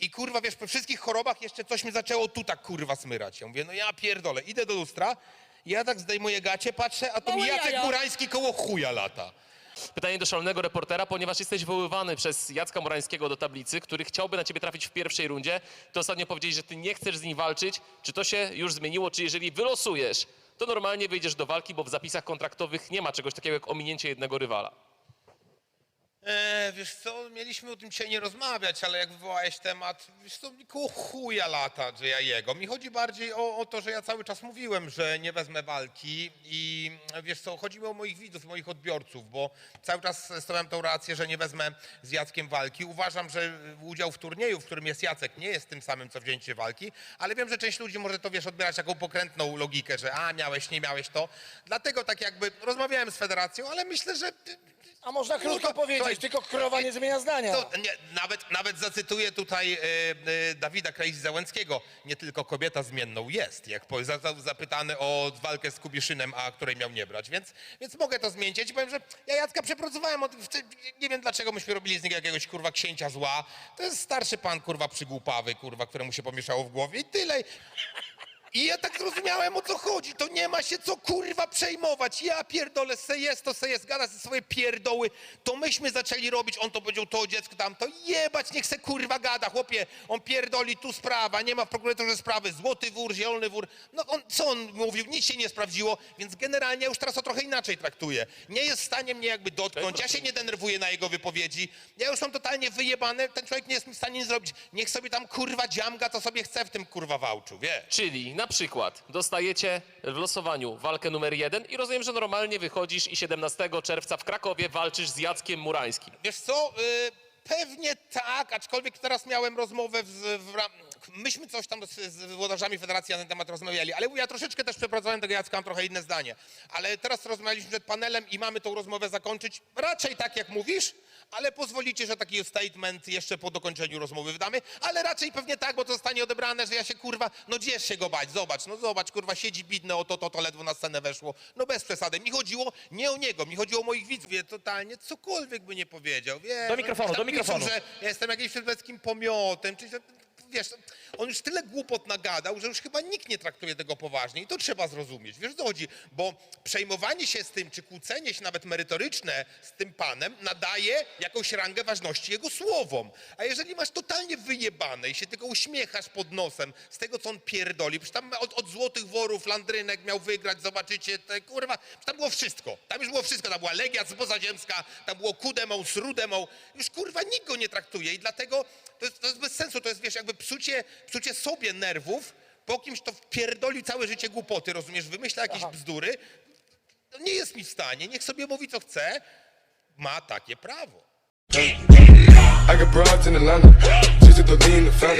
I kurwa, wiesz, po wszystkich chorobach jeszcze coś mi zaczęło tu tak kurwa smyrać. Ja mówię, no ja pierdolę, idę do lustra, ja tak zdejmuję gacie, patrzę, a to mi Małe Jacek jaja. Murański koło chuja lata. Pytanie do szalonego reportera, ponieważ jesteś wywoływany przez Jacka Morańskiego do tablicy, który chciałby na ciebie trafić w pierwszej rundzie. Ty ostatnio powiedziałeś, że ty nie chcesz z nim walczyć. Czy to się już zmieniło? Czy jeżeli wylosujesz, to normalnie wyjdziesz do walki, bo w zapisach kontraktowych nie ma czegoś takiego jak ominięcie jednego rywala. E, wiesz co, mieliśmy o tym dzisiaj nie rozmawiać, ale jak wywołałeś temat, wiesz co, mi koło chuja lata, że ja jego. Mi chodzi bardziej o, o to, że ja cały czas mówiłem, że nie wezmę walki i wiesz co, chodziło o moich widzów, moich odbiorców, bo cały czas stawiam tą rację, że nie wezmę z Jackiem walki. Uważam, że udział w turnieju, w którym jest Jacek, nie jest tym samym, co wzięcie walki, ale wiem, że część ludzi może to, wiesz, odbierać jako pokrętną logikę, że a, miałeś, nie miałeś to. Dlatego tak jakby rozmawiałem z federacją, ale myślę, że A można krótko No to- powiedzieć, słuchaj, tylko krowa nie zmienia zdania. to nie, nawet, nawet zacytuję tutaj e, e, Dawida Krajzi Załęckiego. Nie tylko kobieta zmienną jest, jak po, za, zapytany o walkę z Kubiszynem, a której miał nie brać. Więc, więc mogę to zmienić. Ja ci powiem, że ja Jacka przepracowałem. Od, wcze- nie wiem dlaczego myśmy robili z niego jakiegoś kurwa księcia zła. To jest starszy pan kurwa przygłupawy, kurwa, któremu się pomieszało w głowie i tyle. I ja tak zrozumiałem o co chodzi. To nie ma się co kurwa przejmować. Ja pierdolę, se jest to se jest, gada ze swoje pierdoły. To myśmy zaczęli robić, on to powiedział, to dziecko tam, to jebać, niech se kurwa gada, chłopie. On pierdoli, tu sprawa, nie ma w prokuratorze sprawy, złoty wór, zielony wór. No on, co on mówił, nic się nie sprawdziło, więc generalnie już teraz to trochę inaczej traktuję. Nie jest w stanie mnie jakby dotknąć, ja się nie denerwuję na jego wypowiedzi. Ja już mam totalnie wyjebane, ten człowiek nie jest mi w stanie nic zrobić. Niech sobie tam kurwa dziamga, co sobie chce w tym kurwa wałczu, wiesz. Czyli na przykład dostajecie w losowaniu walkę numer jeden i rozumiem, że normalnie wychodzisz i 17 czerwca w Krakowie walczysz z Jackiem Murańskim. Wiesz co, y, pewnie tak, aczkolwiek teraz miałem rozmowę w, w Myśmy coś tam z, z włodarzami federacji na ten temat rozmawiali, ale ja troszeczkę też przepracowałem tego Jacka, mam trochę inne zdanie. Ale teraz rozmawialiśmy przed panelem i mamy tą rozmowę zakończyć raczej tak, jak mówisz, ale pozwolicie, że taki statement jeszcze po dokończeniu rozmowy wydamy, ale raczej pewnie tak, bo to zostanie odebrane, że ja się kurwa, no gdzież się go bać, zobacz, no zobacz, kurwa, siedzi bidne, o to, to, to ledwo na scenę weszło. No bez przesady. Mi chodziło nie o niego, mi chodziło o moich widzów. Wie, totalnie cokolwiek by nie powiedział, wiesz. Do mikrofonu, do mikrofonu. Piszą, że ja jestem jakimś szwedzkim pomiotem, czy wiesz, on już tyle głupot nagadał, że już chyba nikt nie traktuje tego poważnie i to trzeba zrozumieć. Wiesz, o co chodzi? Bo przejmowanie się z tym, czy kłócenie się nawet merytoryczne z tym panem nadaje jakąś rangę ważności jego słowom. A jeżeli masz totalnie wyjebane i się tylko uśmiechasz pod nosem z tego, co on pierdoli, przecież tam od, od Złotych Worów Landrynek miał wygrać, zobaczycie, te, kurwa, przecież tam było wszystko. Tam już było wszystko, tam była Legia pozaziemska, tam było Kudemą, Srudemą. Już kurwa nikt go nie traktuje i dlatego to jest, to jest bez sensu, to jest wiesz, jakby psucie, psucie sobie nerwów po kimś, kto wpierdolił całe życie głupoty, rozumiesz, wymyśla jakieś bzdury. No nie jest mi w stanie, niech sobie mówi co chce, ma takie prawo. I got broads in Atlanta, just to lean the family.